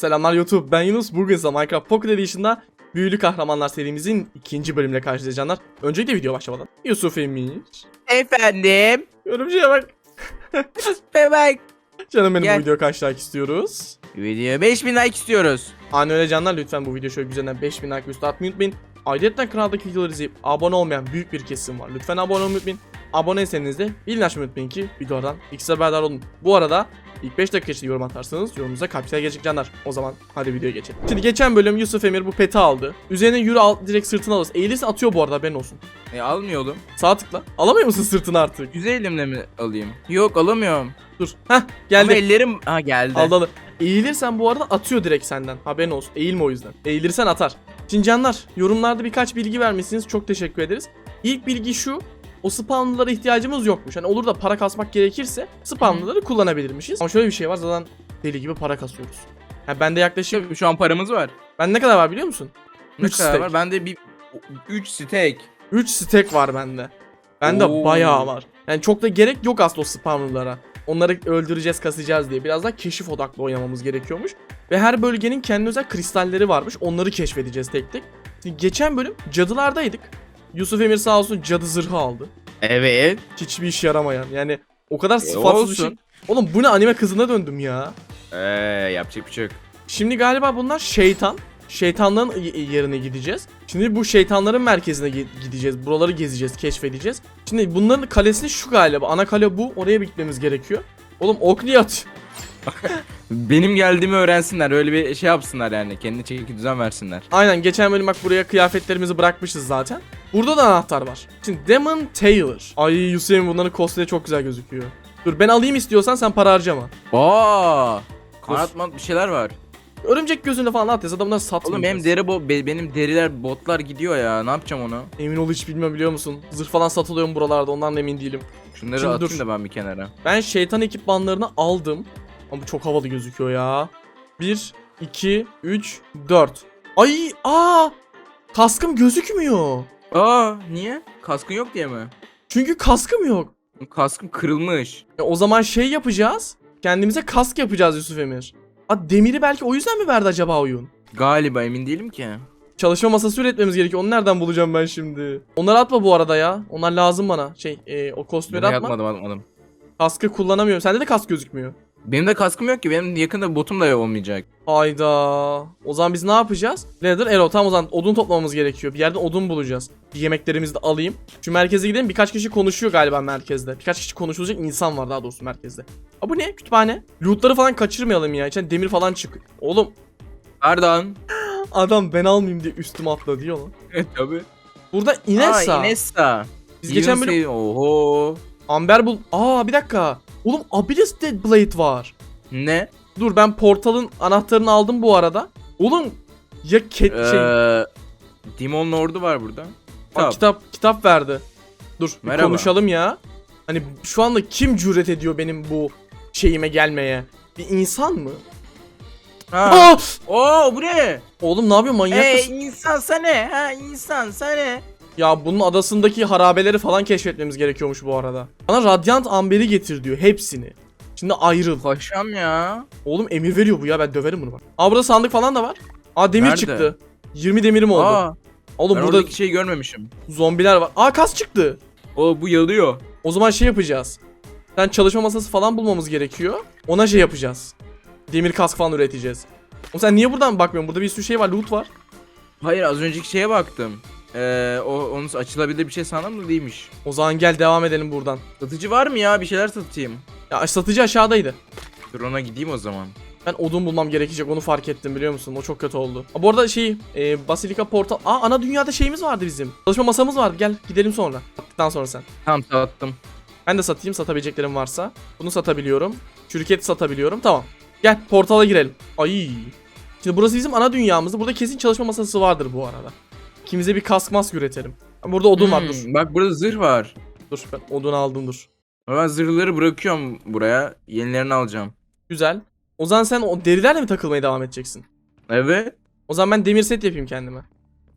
Selamlar YouTube, ben Yunus. Bugün size Minecraft Pocket Edition'da Büyülü Kahramanlar serimizin ikinci bölümüyle karşılayacağınlar. Öncelikle video başlamadan. Yusuf Emir. Efendim. Yorumcuya bak. Bebek. Canım benim Gel. bu video kaç like istiyoruz? Videoya 5000 like istiyoruz. Ani öyle canlar lütfen bu video şöyle güzelinden 5000 like üstü atmayı unutmayın. Ayrıca kanaldaki videoları izleyip abone olmayan büyük bir kesim var. Lütfen abone olmayı unutmayın. Aboneyseniz de bildirim açmayı unutmayın ki videolardan ilk haberdar olun. Bu arada ilk 5 dakika içinde yorum atarsanız yorumunuza kalpsel gelecek canlar. O zaman hadi videoya geçelim. Şimdi geçen bölüm Yusuf Emir bu peti aldı. Üzerine yürü al direkt sırtına alırız. Eğilirse atıyor bu arada haberin olsun. E almıyordum. Sağ tıkla. Alamıyor musun sırtını artık? Güzel elimle mi alayım? Yok alamıyorum. Dur. Ama geldi. ellerim ha geldi. Aldı aldı. Eğilirsen bu arada atıyor direkt senden. Haberin olsun. Eğilme o yüzden. Eğilirsen atar. Şimdi canlar yorumlarda birkaç bilgi vermişsiniz. Çok teşekkür ederiz. İlk bilgi şu. O spawnlara ihtiyacımız yokmuş. Hani olur da para kasmak gerekirse spawnları kullanabilirmişiz. Ama şöyle bir şey var zaten deli gibi para kasıyoruz. Yani bende yaklaşık Tabii şu an paramız var. ben ne kadar var biliyor musun? Ne Üç kadar steak. var? Bende bir 3 steak. 3 stack var bende. Bende Oo. bayağı var. Yani çok da gerek yok aslında o spawnerlara. Onları öldüreceğiz, kasacağız diye. Biraz daha keşif odaklı oynamamız gerekiyormuş. Ve her bölgenin kendi özel kristalleri varmış. Onları keşfedeceğiz tek tek. Şimdi geçen bölüm cadılardaydık. Yusuf Emir sağ olsun cadı zırhı aldı. Evet. Hiçbir işe yaramayan. Yani o kadar E, sıfatsız bir şey. Oğlum bu ne anime kızına döndüm ya. Eee yapacak bir şey yok. Şimdi galiba bunlar şeytan. Şeytanların y- yerine gideceğiz. Şimdi bu şeytanların merkezine gi- gideceğiz. Buraları gezeceğiz, keşfedeceğiz. Şimdi bunların kalesi şu galiba. Ana kale bu. Oraya gitmemiz gerekiyor. Oğlum ok niye at? Benim geldiğimi öğrensinler. Öyle bir şey yapsınlar yani. Kendine çeki düzen versinler. Aynen geçen bölüm bak buraya kıyafetlerimizi bırakmışız zaten. Burada da anahtar var. Şimdi Demon Taylor. Ay Hüseyin bunların cosplay çok güzel gözüküyor. Dur ben alayım istiyorsan sen para harcama. Aa! Kanat bir şeyler var. Örümcek gözünde falan at ya bunları satmayacağız. Oğlum benim deri bo be- benim deriler botlar gidiyor ya. Ne yapacağım onu? Emin ol hiç bilmiyorum biliyor musun? Zırh falan satılıyor mu buralarda ondan da emin değilim. Şunları Şimdi atayım dur. da ben bir kenara. Ben şeytan ekipmanlarını aldım. Ama çok havalı gözüküyor ya. 1, 2, 3, 4. Ay aa! Kaskım gözükmüyor. Aa niye? Kaskın yok diye mi? Çünkü kaskım yok. Kaskım kırılmış. E, o zaman şey yapacağız. Kendimize kask yapacağız Yusuf Emir. Aa, demiri belki o yüzden mi verdi acaba oyun? Galiba emin değilim ki. Çalışma masası üretmemiz gerekiyor. Onu nereden bulacağım ben şimdi? Onları atma bu arada ya. Onlar lazım bana. Şey, e, o kostümleri atma. atmadım atmadım. Kaskı kullanamıyorum. Sende de kask gözükmüyor. Benim de kaskım yok ki. Benim yakında botum da olmayacak. Hayda. O zaman biz ne yapacağız? Leather Arrow. Tamam o zaman odun toplamamız gerekiyor. Bir yerden odun bulacağız. Bir yemeklerimizi de alayım. Şu merkeze gidelim. Birkaç kişi konuşuyor galiba merkezde. Birkaç kişi konuşulacak insan var daha doğrusu merkezde. Aa bu ne? Kütüphane. Lootları falan kaçırmayalım ya. İçten demir falan çık. Oğlum Pardon. adam ben almayayım diye üstüme atla diyor lan. Tabii. Burada Inessa. Aa, Inessa. Biz geçen bölüm Oho. Amber bul. Aa bir dakika. Oğlum Abyss Dead Blade var. Ne? Dur ben portalın anahtarını aldım bu arada. Oğlum ya ket şey Ee, Demon Lord'u var burada. Kitap. kitap kitap verdi. Dur Merhaba. konuşalım ya. Hani şu anda kim cüret ediyor benim bu şeyime gelmeye? Bir insan mı? Ha. Aa! Oo bu ne? Oğlum ne yapıyor manyak Ey mısın? insan sen ne? Ha insan sen ne? Ya bunun adasındaki harabeleri falan keşfetmemiz gerekiyormuş bu arada. Bana Radyant Amber'i getir diyor hepsini. Şimdi ayrıl. Paşam ya. Oğlum emir veriyor bu ya ben döverim bunu bak. Aa burada sandık falan da var. Aa demir Nerede? çıktı. 20 demirim oldu. Aa, Oğlum ben burada oradaki şeyi görmemişim. zombiler var. Aa kas çıktı. O bu yalıyor. O zaman şey yapacağız. Sen çalışma masası falan bulmamız gerekiyor. Ona şey yapacağız. Demir kask falan üreteceğiz. O sen niye buradan bakmıyorsun? Burada bir sürü şey var, loot var. Hayır az önceki şeye baktım. Ee, o onun açılabilir bir şey sandım da değilmiş. O zaman gel devam edelim buradan. Satıcı var mı ya? Bir şeyler satayım. Ya satıcı aşağıdaydı. Dur ona gideyim o zaman. Ben odun bulmam gerekecek onu fark ettim biliyor musun? O çok kötü oldu. Aa, bu arada şey, e, Basilika Portal... Aa ana dünyada şeyimiz vardı bizim. Çalışma masamız vardı. Gel gidelim sonra. Sattıktan sonra sen. Tamam sattım. Ben de satayım satabileceklerim varsa. Bunu satabiliyorum. Şirket satabiliyorum. Tamam. Gel portala girelim. Ay. Şimdi burası bizim ana dünyamızdı. Burada kesin çalışma masası vardır bu arada. İkimize bir kask mask üretelim. Burada odun var Hmm, dur. Bak burada zırh var. Dur ben odunu aldım dur. Ben zırhları bırakıyorum buraya. Yenilerini alacağım. Güzel. O zaman sen o derilerle mi takılmaya devam edeceksin? Evet. O zaman ben demir set yapayım kendime.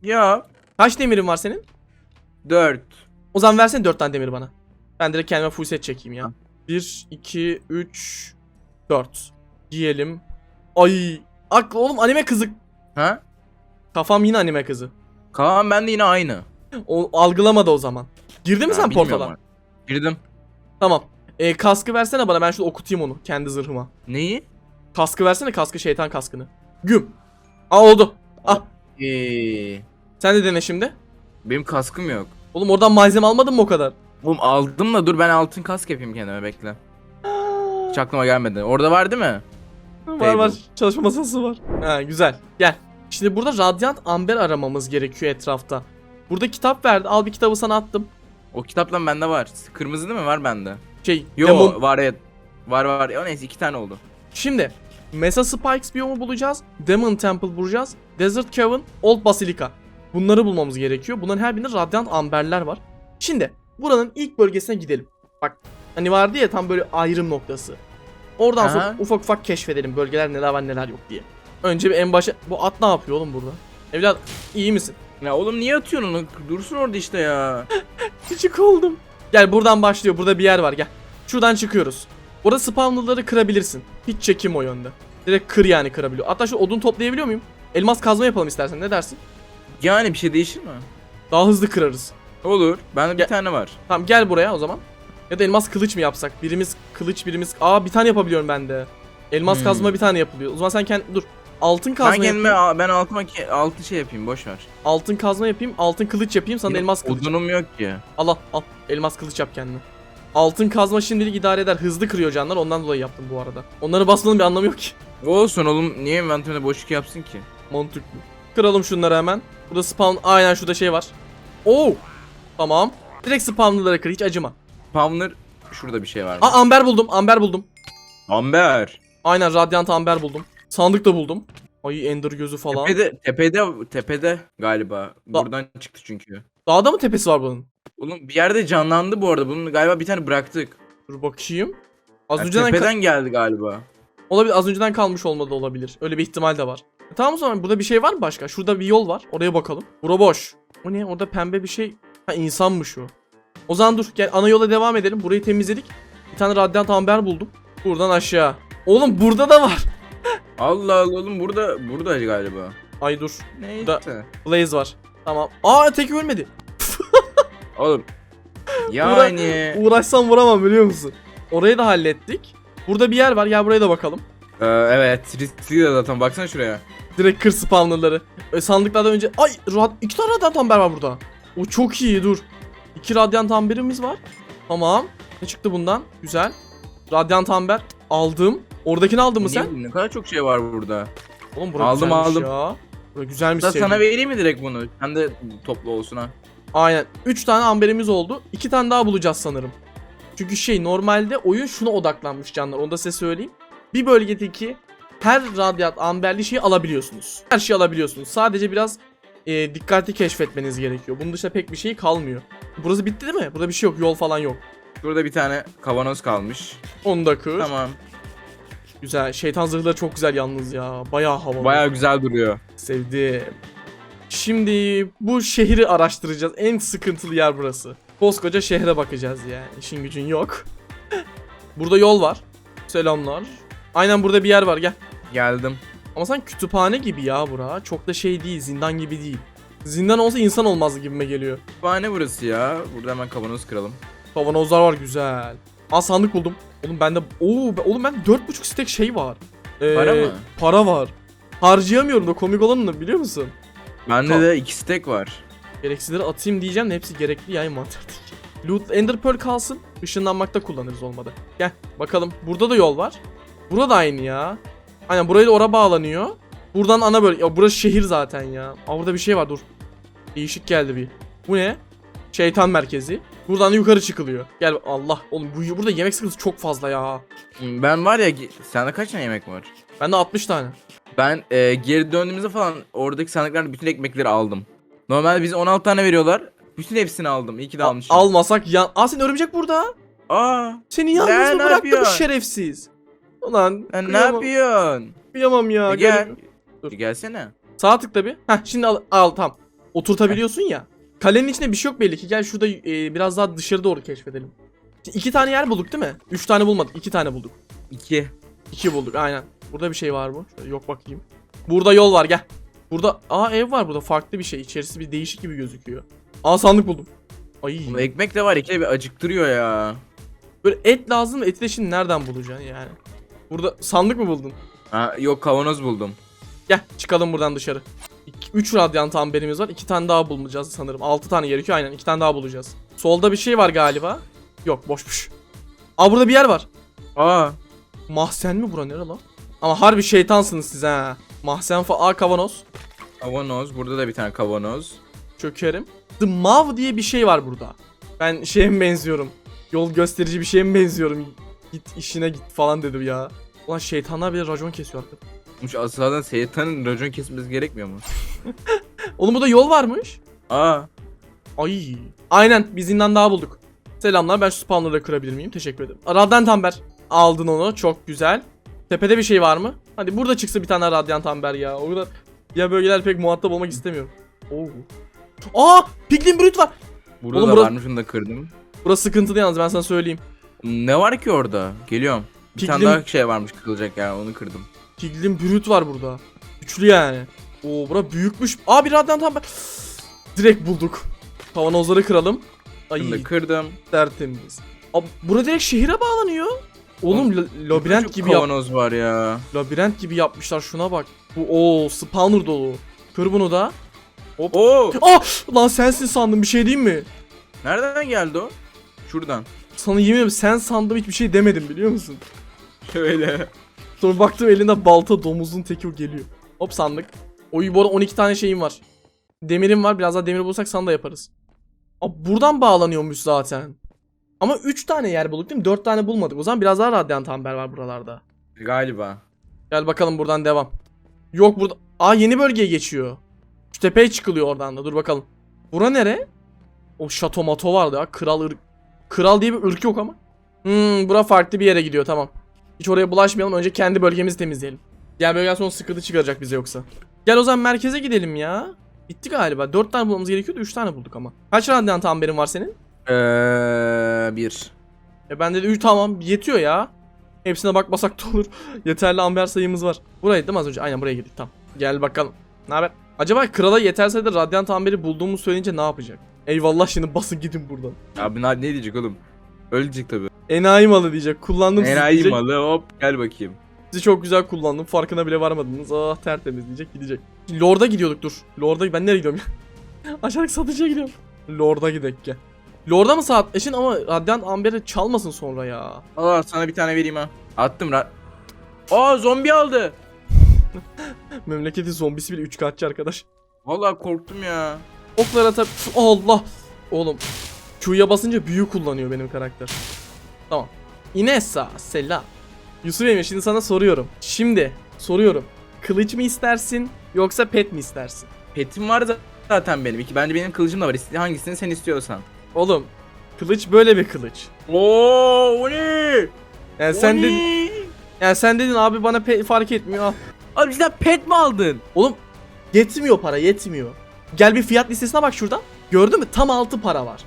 Ya. Kaç demirin var senin? 4. O zaman versene 4 tane demir bana. Ben direkt kendime full set çekeyim ya. 1, 2, 3, 4. Giyelim. Ay Aklı oğlum anime kızı. Ha? Kafam yine anime kızı. Kaan ben de yine aynı. O algılamadı o zaman. Girdin mi sen portala? Girdim. Tamam. E, kaskı versene bana ben şurada okutayım onu kendi zırhıma. Neyi? Kaskı versene kaskı şeytan kaskını. Güm. Aa oldu. Ah Ee, sen de dene şimdi. benim kaskım yok. Oğlum oradan malzeme almadın mı o kadar? Oğlum aldım da dur ben altın kask yapayım kendime bekle. Hiç aklıma gelmedi. Orada var değil mi? Var var Table. çalışma masası var. Ha güzel. Gel. Şimdi burada Radiant Amber aramamız gerekiyor etrafta. Burada kitap verdi. Al bir kitabı sana attım. O kitaptan bende var. Kırmızı değil mi? Var bende. Şey, Yo Demon- var evet. Var var. O neyse iki tane oldu. Şimdi Mesa Spikes biyomu bulacağız. Demon Temple bulacağız. Desert Cavern, Old Basilica. Bunları bulmamız gerekiyor. Bunların her birinde Radiant Amberler var. Şimdi buranın ilk bölgesine gidelim. Bak hani vardı ya tam böyle ayrım noktası. Oradan sonra Aha. ufak ufak keşfedelim bölgeler neler var neler yok diye. Önce bir en başa... Bu at ne yapıyor oğlum burada? Evlat iyi misin? Ya oğlum niye atıyorsun onu? Dursun orada işte ya. Küçük oldum. Gel buradan başlıyor. Burada bir yer var gel. Şuradan çıkıyoruz. Burada spawnlıları kırabilirsin. Hiç çekim o yönde. Direkt kır yani kırabiliyor. Hatta şu odun toplayabiliyor muyum? Elmas kazma yapalım istersen ne dersin? Yani bir şey değişir mi? Daha hızlı kırarız. Olur. Bende bir Gel. tane var. Tamam gel buraya o zaman. Ya da elmas kılıç mı yapsak? Birimiz kılıç birimiz... Aa bir tane yapabiliyorum ben de. Elmas Hmm. kazma bir tane yapılıyor. O zaman sen kendi... Dur. Altın kazma ben kendime yapayım. ben altıma ki altı şey yapayım boş ver. Altın kazma yapayım. Altın kılıç yapayım. Sana Benim elmas kılıç. Odunum yok ki. Al al al. Elmas kılıç yap kendine. Altın kazma şimdilik idare eder. Hızlı kırıyor canlar. Ondan dolayı yaptım bu arada. Onları basmanın bir anlamı yok ki. Olsun oğlum niye inventörde boşluk yapsın ki? Mantıklı. Kıralım şunları hemen. Burada spawn... Aynen şurada şey var. Oo. Tamam. Direkt spawnlılara kır. Hiç acıma. Spawner şurada bir şey var. Aa amber buldum. Amber buldum. Amber. Aynen radyant amber buldum. Sandık da buldum. Ay ender gözü falan. Tepede tepede tepede galiba. Da- Buradan çıktı çünkü. Dağda mı tepesi var bunun? Oğlum bir yerde canlandı bu arada. Bunun galiba bir tane bıraktık. Dur bakayım. Az Yani önceden tepeden geldi galiba. olabilir. Az önceden kalmış olmadı da olabilir. Öyle bir ihtimal de var. E, tamam o zaman burada bir şey var mı başka? Şurada bir yol var. Oraya bakalım. Bura boş. O ne? Orada pembe bir şey. Ha insanmış o. O zaman dur gel ana yola devam edelim. Burayı temizledik. Bir tane radyant amber buldum. Buradan aşağı. Oğlum burada da var. Allah Allah oğlum burada burada galiba. Ay dur. Neyse. Blaze var. Tamam. Aa tek ölmedi. Oğlum. Yani. Uğraşsam vuramam biliyor musun? Orayı da hallettik. Burada bir yer var. Gel buraya da bakalım. Ee, evet riskli de zaten baksana şuraya. Direkt kır spawnerları. E, sandıklardan önce... Ay! Rad... iki tane radyant amber var burada. O çok iyi dur. İki radyant amberimiz var. Tamam. Ne çıktı bundan? Güzel. Radyant amber aldım. Oradakini aldın mı sen? Ne kadar çok şey var burada. Oğlum bura Aldım, aldım. ya. Bura güzelmiş Da sana vereyim mi direkt bunu? Sen de toplu olsun ha. Aynen. 3 tane amberimiz oldu. 2 tane daha bulacağız sanırım. Çünkü şey normalde oyun şuna odaklanmış canlar. Onu da size söyleyeyim. Bir bölgedeki her radyat amberli şeyi alabiliyorsunuz. Her şeyi alabiliyorsunuz. Sadece biraz e, dikkatli keşfetmeniz gerekiyor. Bunun dışında pek bir şey kalmıyor. Burası bitti değil mi? Burada bir şey yok. Yol falan yok. Burada bir tane kavanoz kalmış. Onu da kır. Tamam. Güzel. Şeytan zırhları çok güzel yalnız ya. Bayağı havalı. Baya güzel duruyor. Sevdim. Şimdi bu şehri araştıracağız. En sıkıntılı yer burası. Koskoca şehre bakacağız yani. İşin gücün yok. burada yol var. Selamlar. Aynen burada bir yer var gel. Geldim. Ama sen kütüphane gibi ya bura. Çok da şey değil, zindan gibi değil. Zindan olsa insan olmazdı gibime geliyor. Kütüphane burası ya. Burada hemen kavanoz kıralım. Kavanozlar var güzel. Aa sandık buldum. Oğlum bende Oo oğlum ben 4.5 stek şey var. Ee, Para mı? Para var. Harcayamıyorum da komik olan ne biliyor musun? Bende Ka- de iki stack var. Gereksizleri atayım diyeceğim de hepsi gerekli ya envanterdeki. Loot Ender Pearl kalsın. Işınlanmakta kullanırız olmadı. Gel bakalım. Burada da yol var. Burada da aynı ya. Aynen burayı da ora bağlanıyor. Buradan ana bölge. Ya burası şehir zaten ya. Aa burada bir şey var dur. Değişik geldi bir. Bu ne? Şeytan merkezi. Buradan da yukarı çıkılıyor. Gel Allah oğlum bu burada yemek sıkıntısı çok fazla ya. Ben var ya sende kaç tane yemek var? Bende 60 tane. Ben e, geri döndüğümüzde falan oradaki sandıklardan bütün ekmekleri aldım. Normalde bize 16 tane veriyorlar. Bütün hepsini aldım. İyi ki de almışım. almasak yan... Aa senin örümcek burada. Aa, Seni yalnız mı ne bıraktı bu yapıyorsun? şerefsiz? Ulan sen ne yapıyorsun? Kıyamam ya. E, gel. gel. Dur. E, Gelsene. Sağ tıkla bir. Heh şimdi al, al tamam. Oturtabiliyorsun ya. Kalenin içinde bir şey yok belli ki. Gel şurada e, biraz daha dışarı doğru keşfedelim. İki tane yer bulduk değil mi? Üç tane bulmadık. iki tane bulduk. 2. İki bulduk aynen. Burada bir şey var mı? Şöyle yok bakayım. Burada yol var gel. Burada aa ev var burada farklı bir şey. İçerisi bir değişik gibi gözüküyor. Aa sandık buldum. Ay. Bu ekmek de var ya bir acıktırıyor ya. Böyle et lazım eti de şimdi nereden bulacaksın yani? Burada sandık mı buldun? Ha, yok kavanoz buldum. Gel çıkalım buradan dışarı. 3 radyant amberimiz var. 2 tane daha bulacağız sanırım. 6 tane gerekiyor aynen. 2 tane daha bulacağız. Solda bir şey var galiba. Yok boşmuş. Aa burada bir yer var. Aa. Mahzen mi bura nere lan? Ama harbi şeytansınız siz ha. Mahzen fa Aa kavanoz. Kavanoz. Burada da bir tane kavanoz. Çökerim. The Mav diye bir şey var burada. Ben şeye mi benziyorum? Yol gösterici bir şeye mi benziyorum? Git işine git falan dedim ya. Ulan şeytanlar bile racon kesiyor arkada. Muş aslında şeytanın racon kesmesi gerekmiyor mu? Oğlum burada yol varmış. Aa. Ay. Aynen bir zindan daha bulduk. Selamlar ben şu spawner'ı kırabilir miyim? Teşekkür ederim. Radyant amber. Aldın onu çok güzel. Tepede bir şey var mı? Hadi burada çıksa bir tane radyant amber ya. O kadar ya bölgeler pek muhatap olmak istemiyorum. Oo. Aa! Piglin brüt var. Burada Oğlum da burası- varmış onu da kırdım. Burası sıkıntılı yalnız ben sana söyleyeyim. Ne var ki orada? Geliyorum. Bir tane Piglin- daha şey varmış kırılacak yani onu kırdım. Piglin brüt var burada. Güçlü yani. Oo bura büyükmüş. Aa bir radyant amber. Direkt bulduk. Kavanozları kıralım. Ay da kırdım. tertemiz. Abi bura direkt şehire bağlanıyor. Oğlum la- labirent Çok gibi yap kavanoz var ya. labirent gibi yapmışlar şuna bak. Bu o spawner dolu. Kır bunu da. Oo! Ah lan sensin sandım bir şey diyeyim mi? Nereden geldi o? Şuradan. Sana yemin ederim sen sandım hiçbir şey demedim biliyor musun? Şöyle. Sonra baktım elinde balta domuzun teki o geliyor. Hop sandık. Oy bu arada 12 tane şeyim var. Demirim var biraz daha demir bulsak sana da yaparız. Abi buradan bağlanıyormuş zaten. Ama 3 tane yer bulduk değil mi? 4 tane bulmadık. O zaman biraz daha radyant amber var buralarda. Galiba. Gel bakalım buradan devam. Yok burada. Aa yeni bölgeye geçiyor. Şu tepeye çıkılıyor oradan da. Dur bakalım. Bura nere? O şato mato vardı ya. Kral ırk. Kral diye bir ırk yok ama. Hmm bura farklı bir yere gidiyor tamam. Hiç oraya bulaşmayalım. Önce kendi bölgemizi temizleyelim. Gel bölgeden sonra sıkıntı çıkaracak bize yoksa. Gel o zaman merkeze gidelim ya. Bitti galiba. 4 tane bulmamız gerekiyordu. 3 tane bulduk ama. Kaç radyant amberin var senin? Eee bir. E bende de 3 tamam yetiyor ya. Hepsine bakmasak da olur. Yeterli amber sayımız var. Buraydı değil mi az önce? Aynen buraya girdik tamam. Gel bakalım. Ne haber? Acaba krala yeter sayıda radyant amberi bulduğumu söyleyince ne yapacak? Eyvallah şimdi basın gidin buradan. Abi ne, ne diyecek oğlum? Ölecek tabi. Enayi malı diyecek. Kullandım sizi Enayi diyecek. malı hop gel bakayım. Sizi çok güzel kullandım. Farkına bile varmadınız. Ah tertemiz diyecek gidecek. Lord'a gidiyorduk dur. Lord'a ben nereye gidiyorum ya? Aşağıdaki satıcıya gidiyorum. Lord'a gidek gel. Lord'a mı saat eşin ama radyant amberi çalmasın sonra ya. Aa sana bir tane vereyim ha. Attım ra... Aa zombi aldı. Memleketin zombisi bile 3 katçı arkadaş. Vallahi korktum ya. Oklara tab... Allah! Oğlum. Q'ya basınca büyü kullanıyor benim karakter. Tamam. Inessa selam. Yusuf Emre şimdi sana soruyorum. Şimdi soruyorum. Kılıç mı istersin yoksa pet mi istersin? Petim var za- zaten benim. İki, bence benim kılıcım da var. İste- Hangisini sen istiyorsan. Oğlum kılıç böyle bir kılıç. Oo o ne? Yani sen dedin, ne? yani sen dedin abi bana pet fark etmiyor. Al. Abi sen pet mi aldın? Oğlum yetmiyor para yetmiyor. Gel bir fiyat listesine bak şuradan. Gördün mü? Tam 6 para var.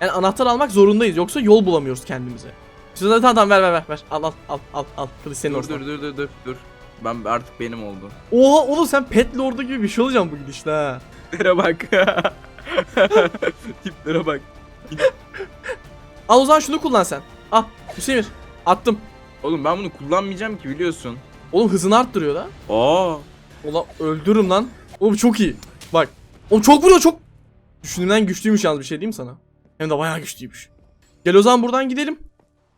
Yani anahtar almak zorundayız yoksa yol bulamıyoruz kendimize. Şurada tamam tamam ver ver ver ver. Al al al al al. Kılıç senin Dur olsun. dur dur dur dur dur. Ben artık benim oldu. Oha oğlum sen pet lord'u gibi bir şey olacaksın bu gidişle ha. Tiplere bak. Tiplere bak. Al o zaman şunu kullan sen. Al Hüseyin attım. Oğlum ben bunu kullanmayacağım ki biliyorsun. Oğlum hızını arttırıyor da. Aa. Ulan öldürürüm lan. Oğlum çok iyi. Bak. Oğlum çok vuruyor çok. Düşündüğümden güçlüymüş yalnız bir şey diyeyim sana. Hem de bayağı güçlüymüş. Gel o zaman buradan gidelim.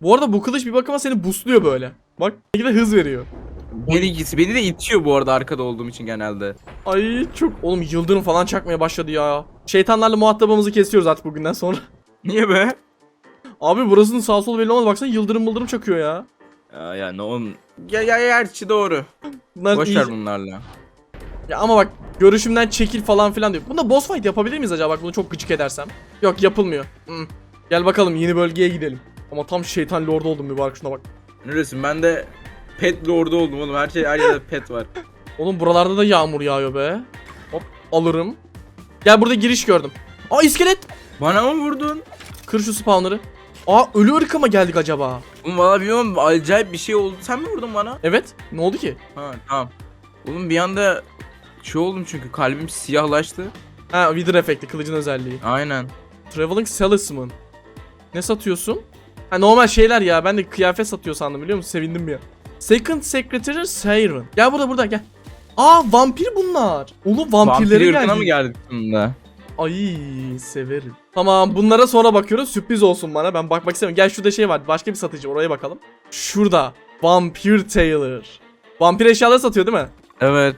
Bu arada bu kılıç bir bakıma seni boostluyor böyle. Bak bir de hız veriyor. Beni, beni de itiyor bu arada arkada olduğum için genelde. Ay çok. Oğlum yıldırım falan çakmaya başladı ya. Şeytanlarla muhatabımızı kesiyoruz artık bugünden sonra. Niye be? Abi burasının sağ sol belli olmaz. Baksana yıldırım yıldırım çakıyor ya. Ya ya ne oğlum. Ya ya gerçi doğru. Bunlar Boş iyi- ver bunlarla. Ya ama bak görüşümden çekil falan filan diyor. Bunda boss fight yapabilir miyiz acaba? Bak bunu çok gıcık edersem. Yok yapılmıyor. Hmm. Gel bakalım yeni bölgeye gidelim. Ama tam şeytan lordu oldum mübarek şuna bak. Neresin ben de pet lordu oldum oğlum. Her şey her yerde pet var. Oğlum buralarda da yağmur yağıyor be. Hop alırım. Gel burada giriş gördüm. Aa iskelet. Bana mı vurdun? Kır şu spawner'ı. Aa ölü ırka mı geldik acaba? Oğlum valla bilmiyorum acayip bir şey oldu. Sen mi vurdun bana? Evet. Ne oldu ki? Ha tamam. Oğlum bir anda şey oldum çünkü kalbim siyahlaştı. Ha Wither efekti kılıcın özelliği. Aynen. Traveling Salesman. Ne satıyorsun? Ha normal şeyler ya. Ben de kıyafet satıyor sandım biliyor musun? Sevindim ya. Second Secretary Siren. Gel burada burada gel. Aa vampir bunlar. Oğlum vampirlere Vampir ırkına mı geldik sonunda? Ay severim. Tamam bunlara sonra bakıyoruz. Sürpriz olsun bana. Ben bakmak istemiyorum. Gel şurada şey var. Başka bir satıcı. Oraya bakalım. Şurada. Vampir Tailor. Vampir eşyaları satıyor değil mi? Evet.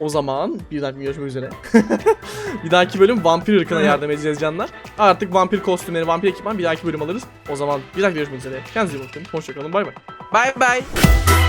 O zaman bir dakika görüşmek üzere. bir dahaki bölüm vampir ırkına yardım edeceğiz canlar. Artık vampir kostümleri, vampir ekipman bir dahaki bölüm alırız. O zaman bir dahaki görüşmek üzere. Kendinize iyi bakın. Hoşçakalın. Bay bay. Bye bye.